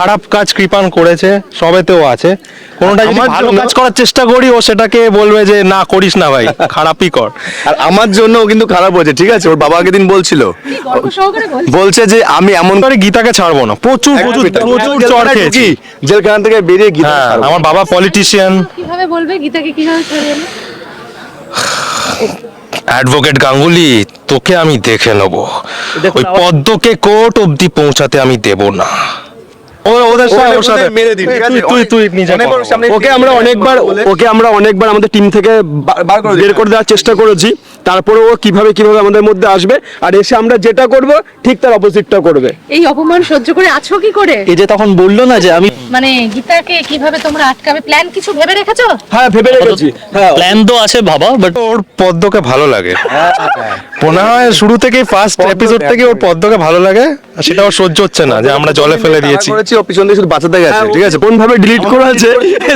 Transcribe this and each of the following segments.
খারাপ কাজ কৃপান করেছে সবেতেও আছে। কোনোটা যদি ভালো কাজ করার চেষ্টা করি ও সেটাকে বলবে যে না করিস না ভাই খারাপই কর। আর আমার জন্য ও কিন্তু খারাপ হয়েছে ঠিক আছে? ওর বাবা আগের দিন বলছিল। বলছে যে আমি এমন করে গীতাকে ছাড়বো না। প্রচুর প্রচুর প্রচুর চড় খেয়েছি। জেলখানা থেকে বেরিয়ে গীতা হ্যাঁ আমার বাবা পলিটিশিয়ান কীভাবে বলবে? গীতাকে কীভাবে অ্যাডভোকেট গাঙ্গুলি তোকে আমি দেখে নেব। ওই পদ্মকে কোর্ট অবধি পৌঁছাতে আমি দেব না। তুই- তুই নিজে। ওকে আমরা অনেকবার ওকে আমরা অনেকবার আমাদের টিম থেকে বের করে দেওয়ার চেষ্টা করেছি। তারপরে ও কীভাবে কীভাবে আমাদের মধ্যে আসবে আর এসে আমরা যেটা করব ঠিক তার অপোজিটটা করবে। এই অপমান সহ্য করে আছো কি করে? এই যে তখন বলল না যে আমি মানে গীতাকে কীভাবে তোমরা আটকাবে? প্ল্যান কিছু ভেবে রেখেছো? হ্যাঁ ভেবে রেখেছি। হ্যাঁ। প্ল্যান তো আছে বাবা বাট ওর পদ্মকে ভালো লাগে। মনে হয় শুরু থেকেই ফার্স্ট এপিসোড থেকে ওর পদ্মকে ভালো লাগে আর সেটা ওর সহ্য হচ্ছে না যে আমরা জলে ফেলে দিয়েছি। করেছি ও পিছন দিয়ে শুধু বাঁচাতে গেছে ঠিক আছে? কোন ভাবে ডিলিট করা আছে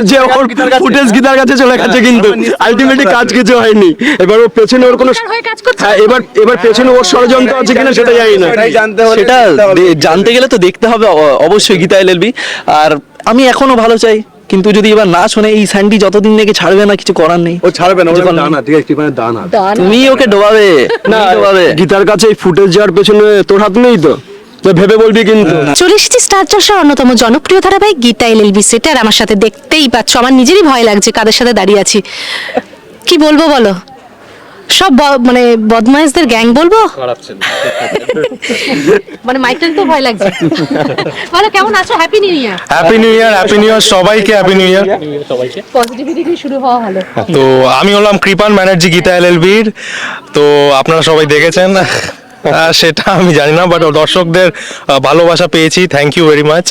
যে ওর ফুটেজ গীতার কাছে চলে গেছে কিন্তু আলটিমেটলি কাজ কিছু হয়নি। এবার ও পেছনে ওর কোনো তার হয়ে হ্যাঁ এবার এবার পেছনে ওর ষড়যন্ত্র আছে কিনা সেটা জানি না। জানতে সেটা জানতে গেলে তো দেখতে হবে অবশ্যই গীতা এলএলবি আর আমি এখনও ভালো চাই কিন্তু যদি এবার না শোনে এই স্যান্ডি যতদিন নাকি ছাড়বে না কিছু করার নেই। ও ছাড়বে না করার দানা ঠিক আছে টিফানের দানা। তুমি ওকে ডোবাবে না ডোবাবে। গীতার কাছে এই ফুটেজ যাওয়ার পেছনে তোর হাত নেই তো? তো ভেবে বলবি কিন্তু। চলে এসেছি স্টার জলসার অন্যতম জনপ্রিয় ধারাবাহিক গীতা এলএলবি সেটার। আমার সাথে দেখতেই পাচ্ছ আমার নিজেরই ভয় লাগছে কাদের সাথে দাঁড়িয়ে আছি। কি বলব বলো? সব মানে বদমাইশদের গ্যাং বলব? মানে মাইকেল তো ভয় লাগছে। বলো কেমন আছো? Happy new year happy new year happy new year সবাইকে হ্যাপি নিউ ইয়ার সবাইকে। পজিটিভিটি দিয়ে শুরু হওয়া ভালো। তো আমি হলাম কৃপান ব্যানার্জি গীতা এলএলবির তো আপনারা সবাই দেখেছেন। সেটা আমি জানি না বাট দর্শকদের ভালোবাসা পেয়েছি। থ্যাংক ইউ ভেরি মাচ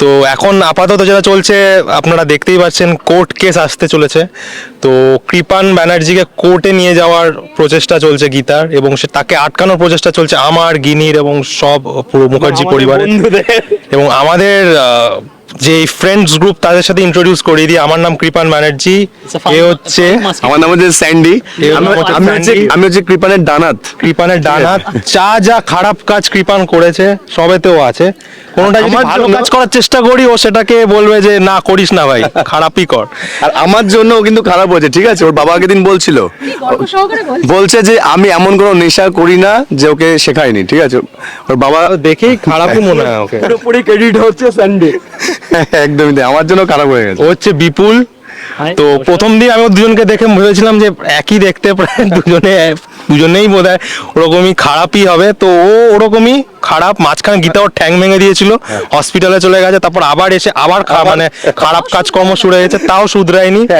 তো এখন আপাতত যেটা চলছে আপনারা দেখতেই পাচ্ছেন কোর্ট কেস আসতে চলেছে। তো কৃপান ব্যানার্জিকে কোর্টে নিয়ে যাওয়ার প্রচেষ্টা চলছে গীতার এবং সে তাকে আটকানোর প্রচেষ্টা চলছে আমার গিনির এবং সব পুরো মুখার্জি পরিবারের। এবং আমাদের যে ফ্রেন্ডস গ্রুপ তাদের সাথে ইন্ট্রোডিউস করিয়ে দিই। আমার নাম কৃপান ব্যানার্জি। এ হচ্ছে আমার নাম হচ্ছে স্যান্ডি। আমি হচ্ছে আমি হচ্ছে কৃপানের দানাত। কৃপানের ডানা যা যা খারাপ কাজ কৃপান করেছে সবেতেও আছে। কোনোটা যদি ভালো কাজ করার চেষ্টা করি ও সেটাকে বলবে যে না করিস না ভাই খারাপই কর। আর আমার জন্য ও কিন্তু খারাপ হয়েছে ঠিক আছে? ওর বাবা আগের দিন বলছিল। বলছে? যে আমি এমন কোনো নেশা করি না যে ওকে শেখায়নি ঠিক আছে? ওর বাবা দেখেই খারাপই মনে হয় ওকে। পুরোপুরি ক্রেডিট হচ্ছে স্যান্ডি। একদমই তাই। আমার জন্য খারাপ হয়ে গেছে। ও হচ্ছে বিপুল। তো প্রথম দিন আমি দুজনকে দেখে ভেবেছিলাম যে একই দেখতে প্রায় দুজনে দুজনেই বোধ হয় ওরকমই খারাপই হবে। তো ও ওরকমই খারাপ মাঝখানে গীতা ওর ঠ্যাং ভেঙে দিয়েছিল হসপিটালে চলে গেছে তারপর আবার এসে আবার খা- মানে খারাপ কাজকর্ম শুরু হয়েছে তাও শুধরায়নি।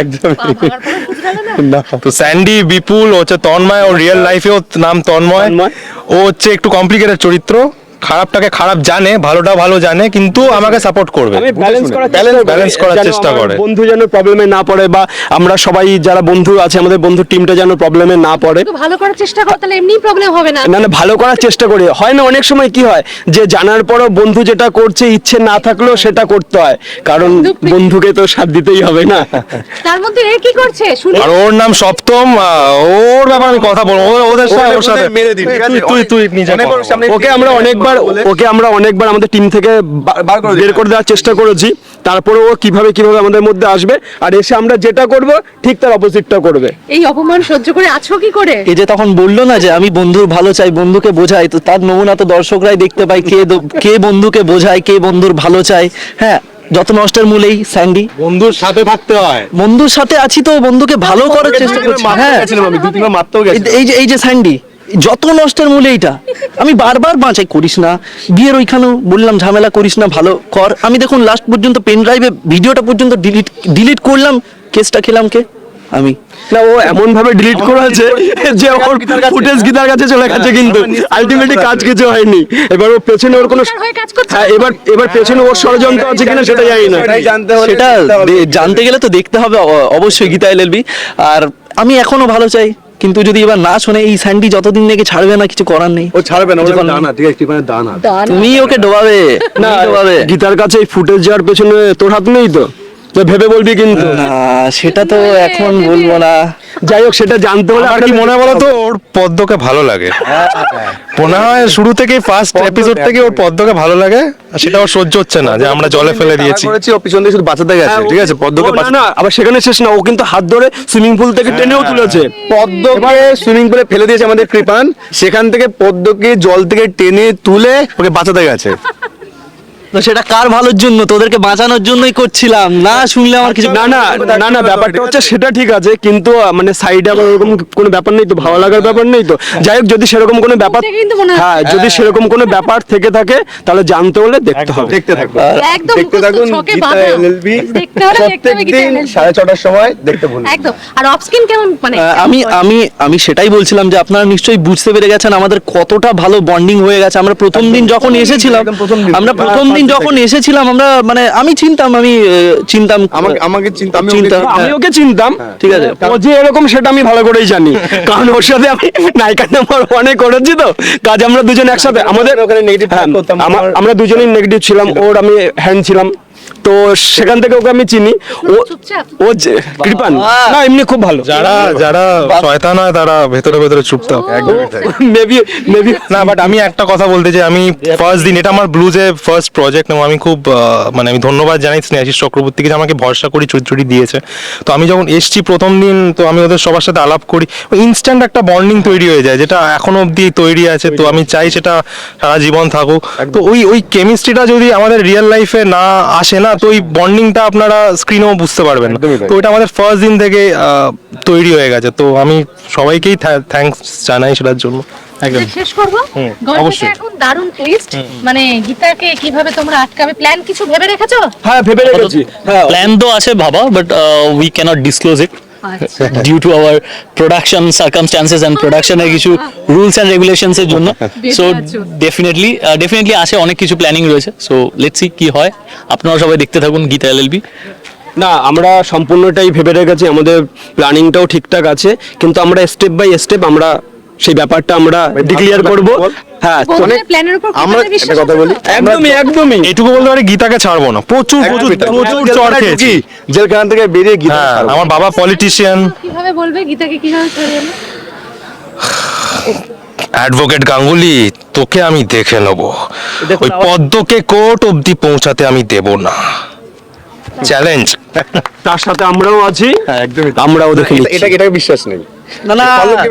তো স্যান্ডি বিপুল ও হচ্ছে তন্ময় ও রিয়েল লাইফেও নাম তন্ময়। তন্ময়। ও হচ্ছে একটু কমপ্লিকেটেড চরিত্র। খারাপটাকে খারাপ জানে ভালোটা ভালো জানে কিন্তু আমাকে সাপোর্ট করবে। আমি ব্যালেন্স করার চেষ্টা করার চেষ্টা করে। বন্ধু যেন প্রবলেমে না পড়ে বা আমরা সবাই যারা বন্ধু আছে আমাদের বন্ধু টিমটা যেন প্রবলেমে না পড়ে। ভালো করার চেষ্টা করো তাহলে এমনি প্রবলেম হবে না। না না ভালো করার চেষ্টা করি। হয় না অনেক সময় কি হয় যে জানার পরও বন্ধু যেটা করছে ইচ্ছে না থাকলেও সেটা করতে হয়। কারণ বন্ধুকে তো সাথ দিতেই হবে না। তার মধ্যে এ কি করছে? শুনি। আর ওর নাম সপ্তম আহ, ওর ব্যাপারে আমি কথা বলব। ও- ওদের সাথে ওর সাথে মেরে দিন ঠিক আছে? তুই তুই নিজে অনেক ওকে আমরা অনেকবার ওকে আমরা অনেকবার আমাদের টিম থেকে বার করে দেওয়ার চেষ্টা করেছি। তারপরে ও কীভাবে কীভাবে আমাদের মধ্যে আসবে আর এসে আমরা যেটা করব ঠিক তার অপোজিটটা করবে। এই অপমান সহ্য করে আছো কি করে? এই যে তখন বলল না যে আমি বন্ধুর ভালো চাই বন্ধুকে বোঝাই তো তার নমুনা তো দর্শকরাই দেখতে পায় কে কে বন্ধুকে বোঝায় কে বন্ধুর ভালো চায়। হ্যাঁ যত নষ্টের মূলেই স্যান্ডি। বন্ধুর সাথে থাকতে হয়। বন্ধুর সাথে আছি তো বন্ধুকে ভালো করার চেষ্টা করছি। হ্যাঁ। এই যে এই যে স্যান্ডি। যত নষ্টের মূলে এইটা আমি বারবার বাঁচাই করিস না বিয়ের ওইখানেও বললাম ঝামেলা করিস না ভালো কর। আমি দেখুন লাস্ট পর্যন্ত পেন ড্রাইভে ভিডিওটা পর্যন্ত ডিলিট ডিলিট করলাম কেসটা খেলাম কে? আমি। না ও এমন ভাবে ডিলিট করেছে যে ওর ফুটেজ গীতার কাছে চলে গেছে কিন্তু আলটিমেটলি কাজ কিছু হয়নি। এবার ও পেছনে ওর কোনো হয়ে এবার এবার পেছনে ওর ষড়যন্ত্র আছে কিনা সেটা জানি না। জানতে হলে সেটা জানতে গেলে তো দেখতে হবে অবশ্যই গীতা এলএলবি আর আমি এখনও ভালো চাই। কিন্তু যদি এবার না শোনে এই স্যান্ডি যতদিন থেকে ছাড়বে না কিছু করার নেই। ও ছাড়বে না নেই। দানা ঠিক আছে মানে দানা। তুমি ওকে ডোবাবে না ডোবাবে। গীতার কাছে এই ফুটেজ যাওয়ার পেছনে তোর হাত নেই তো? তো ভেবে বলবি কিন্তু। সেটা তো এখন বলব না। যাই হোক সেটা জানতে হলে আমার কি মনে হয় বলো তো ওর পদ্মকে ভালো লাগে? মনে হয় শুরু থেকেই ফার্স্ট এপিসোড থেকে ওর পদ্মকে ভালো লাগে আর সেটা ওর সহ্য হচ্ছে না যে আমরা জলে ফেলে দিয়েছি। করেছি ও পিছন দিয়ে শুধু বাঁচাতে গেছে হ্যাঁ, ঠিক আছে? পদ্মকে না না আবার সেখানে শেষ না ও কিন্তু হাত ধরে সুইমিং পুল থেকে টেনেও তুলেছে। পদ্মকে সুইমিং পুলে ফেলে দিয়েছে আমাদের কৃপান সেখান থেকে পদ্মকে জল থেকে টেনে তুলে ওকে বাঁচাতে গেছে। তো সেটা কার ভালোর জন্য? তোদেরকে বাঁচানোর জন্যই করছিলাম। না শুনলে আমার কিছু না না না না ব্যাপারটা হচ্ছে সেটা ঠিক আছে কিন্তু মানে সাইডে আবার ওরকম কোনো ব্যাপার নেই তো ভালো লাগার ব্যাপার নেই তো। যাই হোক যদি সেরকম কোনো ব্যাপার মনে। হ্যাঁ যদি সেরকম কোনো ব্যাপার থেকে থাকে তাহলে জানতে হলে দেখতে হবে। দেখতে থাকুন দেখতে থাকুন গীতা এলএলবি। প্রত্যেকদিন সাড়ে ছটার সময় দেখতে ভুলবেন একদম। আর অফ স্ক্রিন কেমন? মানে আমি আমি আমি সেটাই বলছিলাম যে আপনারা নিশ্চয়ই বুঝতে পেরে গেছেন আমাদের কতটা ভালো বন্ডিং হয়ে গেছে। আমরা প্রথম দিন যখন এসেছিলাম। আমরা প্রথম দিন যখন এসেছিলাম আমরা মানে আমি চিনতাম আমি চিনতাম আমাকে আমাকে চিনতাম আমি চিন্তা- ওকে- আমি ওকে চিনতাম। ঠিক আছে। ও যে এরকম সেটা আমি ভালো করেই জানি। কারণ ওর সাথে আমি নায়িকা নাম্বার ওয়ানে করেছি তো। কাজ আমরা দুজন একসাথে আমাদের ওখানে নেগেটিভ হ্যাঁ, করতাম, আমার- আমরা দুজনেই নেগেটিভ ছিলাম ওর আমি হ্যান্ড ছিলাম। তো সেখান থেকে ওকে আমি চিনি। ও ও যে কৃপান না এমনি খুব ভালো। যারা যারা শয়তান হয় তারা ভেতরে ভেতরে চুপ থাক মেবি মেবি না বাট আমি একটা কথা বলতে চাই আমি ফার্স্ট দিন এটা আমার ব্লুজে ফার্স্ট প্রজেক্ট এবং আমি খুব মানে আমি ধন্যবাদ জানাই স্নেহাশিস চক্রবর্তীকে যে আমাকে ভরসা করি চরিত্রটি দিয়েছে। তো আমি যখন এসছি প্রথম দিন তো আমি ওদের সবার সাথে আলাপ করি। ইনস্ট্যান্ট একটা বন্ডিং তৈরি হয়ে যায় যেটা এখনও অবধি তৈরি আছে। তো আমি চাই সেটা সারা জীবন থাকুক। তো ওই ওই কেমিস্ট্রিটা যদি আমাদের রিয়েল লাইফে না আসে না তো ওই বন্ডিংটা আপনারা স্ক্রিনেও বুঝতে পারবেন না। তো এটা আমাদের ফার্স্ট দিন থেকে আহ, তৈরি হয়ে গেছে। তো আমি সবাইকেই থ্যাঙ্কস জানাই সেটার জন্য। একদম। শেষ করব? অবশ্যই। এখন দারুণ টুইস্ট মানে গীতাকে কীভাবে তোমরা আটকাবে প্ল্যান কিছু ভেবে রেখেছো? হ্যাঁ ভেবে রেখেছি। হ্যাঁ। প্ল্যান তো আছে ভাবা but we cannot disclose it due to our production circumstances and প্রোডাকশনের কিছু রুলস অ্যান্ড রেগুলেশনস এর জন্য সো। ডেফিনেটলি ডেফিনেটলি আছে অনেক কিছু প্ল্যানিং রয়েছে। সো লেটস সি কি হয়। আপনারা সবাই দেখতে থাকুন গীতা এলএলবি না আমরা সম্পূর্ণটাই ভেবে রেখেছি আমাদের প্ল্যানিংটাও ঠিকঠাক আছে কিন্তু আমরা স্টেপ বাই স্টেপ আমরা সেই ব্যাপারটা আমরা ডিক্লিয়ার করব। হ্যাঁ প্ল্যানের উপর আমরা একটা কথা বলি একদমই একদমই। এইটুকু বলতে পারি গীতাকে ছাড়বো না। প্রচুর প্রচুর প্রচুর চড় খেয়েছি। জেলখানা থেকে বেরিয়ে গীতা হ্যাঁ আমার বাবা পলিটিশিয়ান কীভাবে বলবে গীতাকে? কীভাবে ছাড়িয়ে নেবে? অ্যাডভোকেট গাঙ্গুলি তোকে আমি দেখে নেব। ওই পদ্মকে কোর্ট অবধি পৌঁছাতে আমি দেব না। চ্যালেঞ্জ তার সাথে আমরাও আছি। হ্যাঁ, একদমই। আমরাও দেখে এটা- এটা এটাকে বিশ্বাস নেই। না না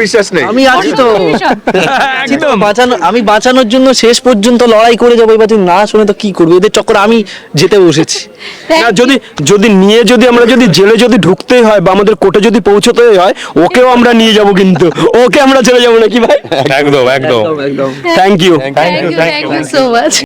বিশ্বাস নেই। আমি আছি তো। ভীষণ। বাঁচানো আমি বাঁচানোর জন্য শেষ পর্যন্ত লড়াই করে যাব এবার তুই না শুনে তো কি করবি? এদের চক্কর আমি যেতে বসেছি। না যদি যদি নিয়ে যদি আমরা যদি জেলে যদি ঢুকতেই হয় বা আমাদের কোর্টে যদি পৌঁছতেই হয় ওকেও আমরা নিয়ে যাব কিন্তু। ওকে আমরা চলে যাব নাকি ভাই? একদম একদম। একদম thank you Thank you, thank you so much.